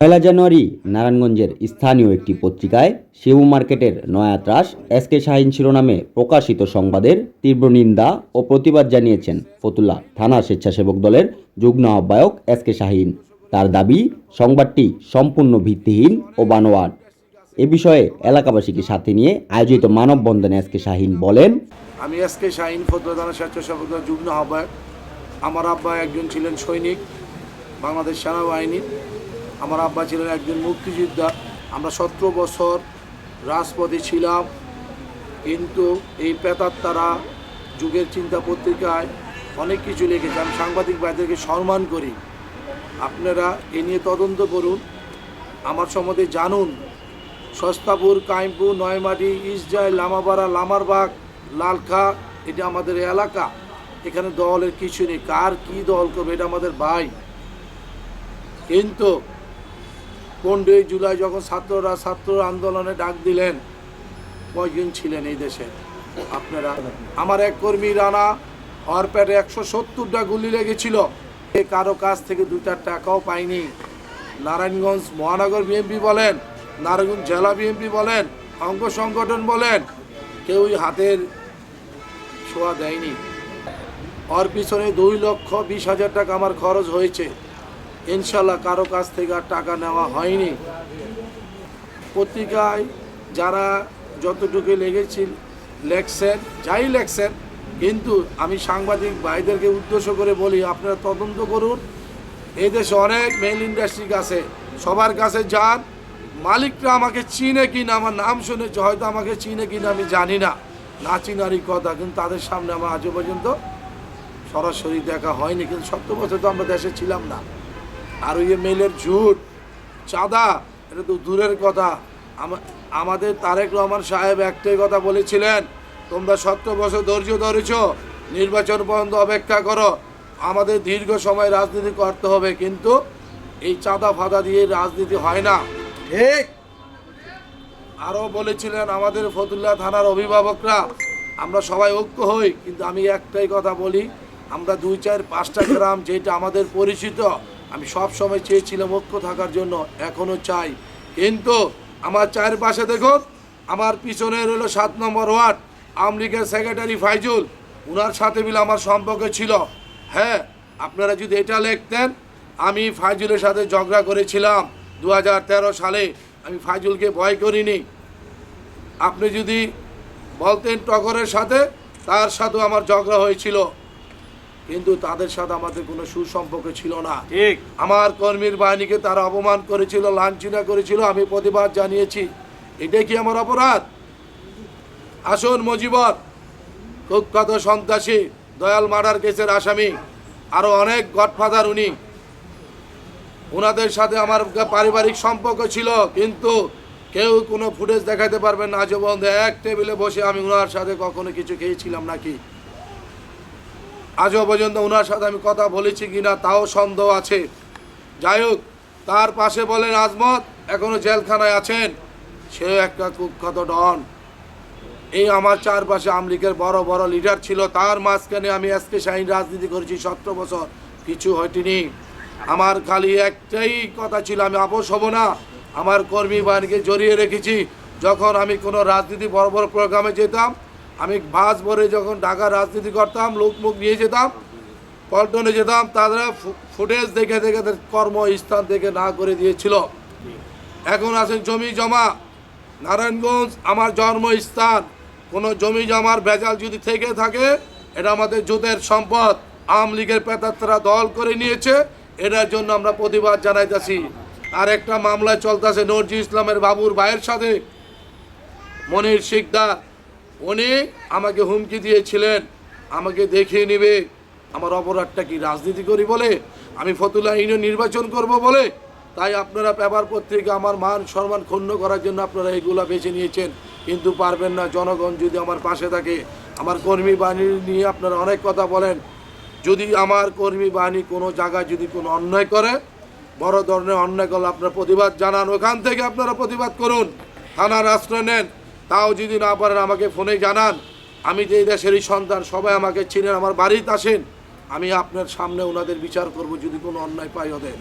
পয়লা জানুয়ারি নারায়ণগঞ্জের স্থানীয় একটি পত্রিকায় শিবু মার্কেটের নয়া ত্রাস এস কে শাহিন শিরোনামে প্রকাশিত সংবাদের তীব্র নিন্দা ও প্রতিবাদ জানিয়েছেন ফতুল্লা থানা স্বেচ্ছাসেবক দলের যুগ্ম আহ্বায়ক এস কে শাহিন। তার দাবি, সংবাদটি সম্পূর্ণ ভিত্তিহীন ও বানোয়াট। এ বিষয়ে এলাকাবাসীকে সাথে নিয়ে আয়োজিত মানববন্ধনে এস কে শাহিন বলেন, আমি এস কে শাহিন ফতুল্লাহ স্বেচ্ছাসেবক দলের যুগ্ম আহ্বায়ক। আমার আব্বা একজন ছিলেন সৈনিক, বাংলাদেশ সেনাবাহিনী আমার আব্বা ছিলেন একজন মুক্তিযোদ্ধা। আমরা সতেরো বছর রাজপথে ছিলাম, কিন্তু এই পেতার তারা যুগের চিন্তা পত্রিকায় অনেক কিছু লিখেছে। আমি সাংবাদিক ভাইদেরকে সম্মান করি। আপনারা এ নিয়ে তদন্ত করুন। আমার সম্বন্ধে জানুন। সস্তাপুর, কাইমপুর, নয়মাটি ইসজাই লামাপাড়া, লামারবাগ, লালখা, এটা আমাদের এলাকা। এখানে দলের কিছু নেই। কার কি দল করবে এটা আমাদের ভাই। কিন্তু পনেরোই জুলাই যখন ছাত্ররা ছাত্র আন্দোলনে ডাক দিলেন, কয়জন ছিলেন এই দেশে? আপনারা, আমার এক কর্মী রানা হর পেটে একশো সত্তরটা গুলি লেগেছিল। এ কারও কাছ থেকে দু চার টাকাও পাইনি। নারায়ণগঞ্জ মহানগর বিএনপি বলেন, নারায়ণগঞ্জ জেলা বিএনপি বলেন, অঙ্গ সংগঠন বলেন, কেউই হাতের ছোঁয়া দেয়নি। ওর পিছনে দুই লক্ষ বিশ হাজার টাকা আমার খরচ হয়েছে। ইনশাল্লাহ কারও কাছ থেকে আর টাকা নেওয়া হয়নি। পত্রিকায় যারা যতটুকু লেগেছি, লেখছেন, যাই লেখছেন, কিন্তু আমি সাংবাদিক ভাইদেরকে উদ্দেশ্য করে বলি, আপনারা তদন্ত করুন। এই দেশে অনেক মেল ইন্ডাস্ট্রি আছে, সবার কাছে যান। মালিকরা আমাকে চিনে কিনা, আমার নাম শুনেছে, হয়তো আমাকে চিনে কিনা, আমি জানি না। না চিনারই কথা, কিন্তু তাদের সামনে আমার আজও পর্যন্ত সরাসরি দেখা হয়নি, কিন্তু সত্তর বছর তো আমরা দেশে ছিলাম না। আর ওই মেলের ঝুট চাঁদা এটা তো দূরের কথা। আমাদের তারেক রহমান সাহেব একটাই কথা বলেছিলেন তোমরা সত্তর বছর ধৈর্য ধরেছ নির্বাচন পর্যন্ত অপেক্ষা করো। আমাদের দীর্ঘ সময় রাজনীতি করতে হবে কিন্তু এই চাঁদা ফাঁদা দিয়ে রাজনীতি হয় না। ঠিক। আরও বলেছিলেন আমাদের ফতুল্লা থানার অভিভাবকরা আমরা সবাই ঐক্য হই কিন্তু আমি একটাই কথা বলি আমরা দুই চার পাঁচটা গ্রাম যেটা আমাদের পরিচিত আমি সব সময় চেয়েছিলাম ঐক্য থাকার জন্য এখনও চাই। কিন্তু আমার চারপাশে দেখুন, আমার পিছনে রইল সাত নম্বর ওয়ার্ড, আওয়ামী লীগের সেক্রেটারি ফাইজুল। ওনার সাথে মিলে আমার সম্পর্ক ছিল। হ্যাঁ আপনারা যদি এটা লিখতেন, আমি ফাইজুলের সাথে ঝগড়া করেছিলাম দু হাজার তেরো সালে। আমি ফাইজুলকে ভয় করিনি। আপনি যদি বলতেন টগরের সাথে, তার সাথেও আমার ঝগড়া হয়েছিল। কিন্তু তাদের সাথে আমাদের কোনো সুসম্পর্ক ছিল না। ঠিক। আমার কর্মীর বাহিনীকে তারা অপমান করেছিল লাঞ্ছনা করেছিল আমি প্রতিবাদ জানিয়েছি। এটাই কি আমার অপরাধ? আসুন মজিবর। কুখ্যাত সন্ত্রাসী দয়াল মার্ডার কেসের আসামি আরও অনেক গডফাদার উনি। ওনাদের সাথে আমার পারিবারিক সম্পর্ক ছিল কিন্তু কেউ কোনো ফুটেজ দেখাতে পারবেন না আজও পর্যন্ত এক টেবিলে বসে আমি ওনার সাথে কখনো কিছু খেয়েছিলাম নাকি? আজও পর্যন্ত ওনার সাথে আমি কথা বলেছি কিনা তাও সন্দেহ আছে। যাই হোক, তার পাশে বলেন আজমত, এখনও জেলখানায় আছেন। সেও একটা কুখ্যাত ডন। এই আমার চারপাশে আমলিকের বড় বড় লিডার ছিল, তার মাঝখানে আমি আজকে শাহিন রাজনীতি করেছি সতেরো বছর। কিছু হয়নি। আমার খালি একটাই কথা ছিল, আমি আপোষ হব না। আমার কর্মী বাহিনীকে জড়িয়ে রেখেছি। যখন আমি কোনো রাজনীতি বড় বড় প্রোগ্রামে যেতাম আমি বাস ভরে যখন ঢাকা রাজনীতি করতাম, লোকমুখ নিয়ে যেতাম, পল্টনে যেতাম, তারা ফুটেজ দেখে দেখে তাদের কর্মস্থান থেকে না করে দিয়েছিল। এখন আছেন জমি জমা, নারায়ণগঞ্জ আমার জন্মস্থান। কোনো জমি জমার ভেজাল যদি থেকে থাকে, এটা আমাদের জুতের সম্পদ। আওয়ামী লীগের পেতাত্রা দল করে নিয়েছে, এটার জন্য আমরা প্রতিবাদ জানাইতেছি। আর একটা মামলায় চলতেছে নরজি ইসলামের বাবুর ভাইয়ের সাথে, মনির শিকদার। উনি আমাকে হুমকি দিয়েছিলেন। আমাকে দেখিয়ে নেবে। আমার অপরাধটা কি রাজনীতি করি বলে? আমি ফতুল্লা ইউনিয়ন নির্বাচন করব বলে? তাই আপনারা পেপার পত্রিকা আমার মান সম্মান ক্ষুণ্ণ করার জন্য আপনারা এগুলা বেছে নিয়েছেন। কিন্তু পারবেন না, জনগণ যদি আমার পাশে থাকে। আমার কর্মী বাহিনী নিয়ে আপনারা অনেক কথা বলেন। যদি আমার কর্মী বাহিনী কোনো জায়গায় যদি কোনো অন্যায় করে, বড় ধরনের অন্যায় করলে আপনারা প্রতিবাদ জানান। ওখান থেকে আপনারা প্রতিবাদ করুন। থানার আশ্রয় নেন। তাও যদি না পারেন আমাকে ফোনে জানান। আমি যে এই দেশেরই সন্তান, সবাই আমাকে চিনেন, আমার বাড়িতে আসেন। আমি আপনার সামনে ওনাদের বিচার করব যদি কোনো অন্যায় পাই ওদের।